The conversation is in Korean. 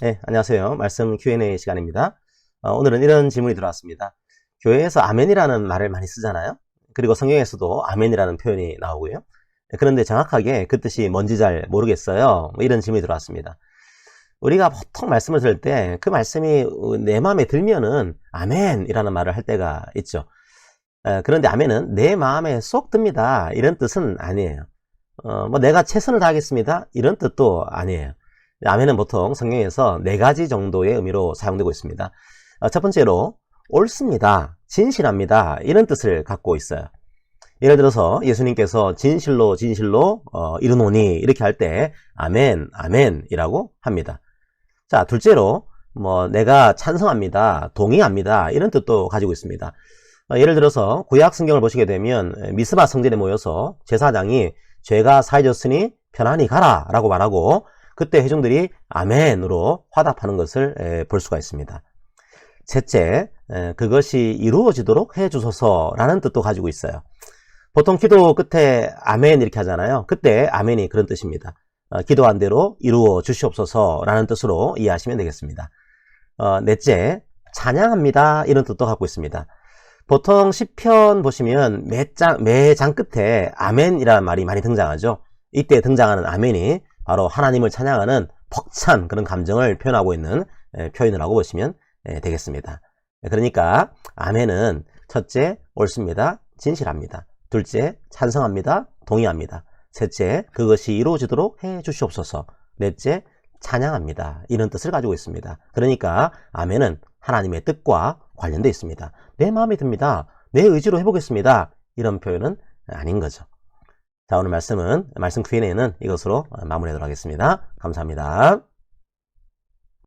네, 안녕하세요. 말씀 Q&A 시간입니다. 어, 오늘은 이런 질문이 들어왔습니다. 교회에서 아멘이라는 말을 많이 쓰잖아요. 그리고 성경에서도 아멘이라는 표현이 나오고요. 네, 그런데 정확하게 그 뜻이 뭔지 잘 모르겠어요. 뭐 이런 질문이 들어왔습니다. 우리가 보통 말씀을 들을 때 그 말씀이 내 마음에 들면은 아멘이라는 말을 할 때가 있죠. 에, 그런데 아멘은 내 마음에 쏙 듭니다. 이런 뜻은 아니에요. 어, 뭐 내가 최선을 다하겠습니다. 이런 뜻도 아니에요. 아멘은 보통 성경에서 네 가지 정도의 의미로 사용되고 있습니다. 어, 첫 번째로 옳습니다. 진실합니다. 이런 뜻을 갖고 있어요. 예를 들어서 예수님께서 진실로 진실로 어, 이르노니 이렇게 할 때 아멘 아멘이라고 합니다. 자 둘째로 뭐 내가 찬성합니다. 동의합니다. 이런 뜻도 가지고 있습니다. 어, 예를 들어서 구약 성경을 보시게 되면 미스바 성전에 모여서 제사장이 죄가 사해졌으니 편안히 가라 라고 말하고 그때 회중들이 아멘으로 화답하는 것을 볼 수가 있습니다. 셋째, 그것이 이루어지도록 해 주소서라는 뜻도 가지고 있어요. 보통 기도 끝에 아멘 이렇게 하잖아요. 그때 아멘이 그런 뜻입니다. 어, 기도한 대로 이루어 주시옵소서라는 뜻으로 이해하시면 되겠습니다. 어, 넷째, 찬양합니다 이런 뜻도 갖고 있습니다. 보통 시편 보시면 매 장, 매 장 끝에 아멘이라는 말이 많이 등장하죠. 이때 등장하는 아멘이 바로 하나님을 찬양하는 벅찬 그런 감정을 표현하고 있는 표현을 하고 보시면 되겠습니다. 그러니까 아멘은 첫째 옳습니다. 진실합니다. 둘째 찬성합니다. 동의합니다. 셋째 그것이 이루어지도록 해 주시옵소서. 넷째 찬양합니다. 이런 뜻을 가지고 있습니다. 그러니까 아멘은 하나님의 뜻과 관련되어 있습니다. 내 마음에 듭니다. 내 의지로 해보겠습니다. 이런 표현은 아닌 거죠. 자, 오늘 말씀은, 말씀 Q&A는 이것으로 마무리하도록 하겠습니다. 감사합니다.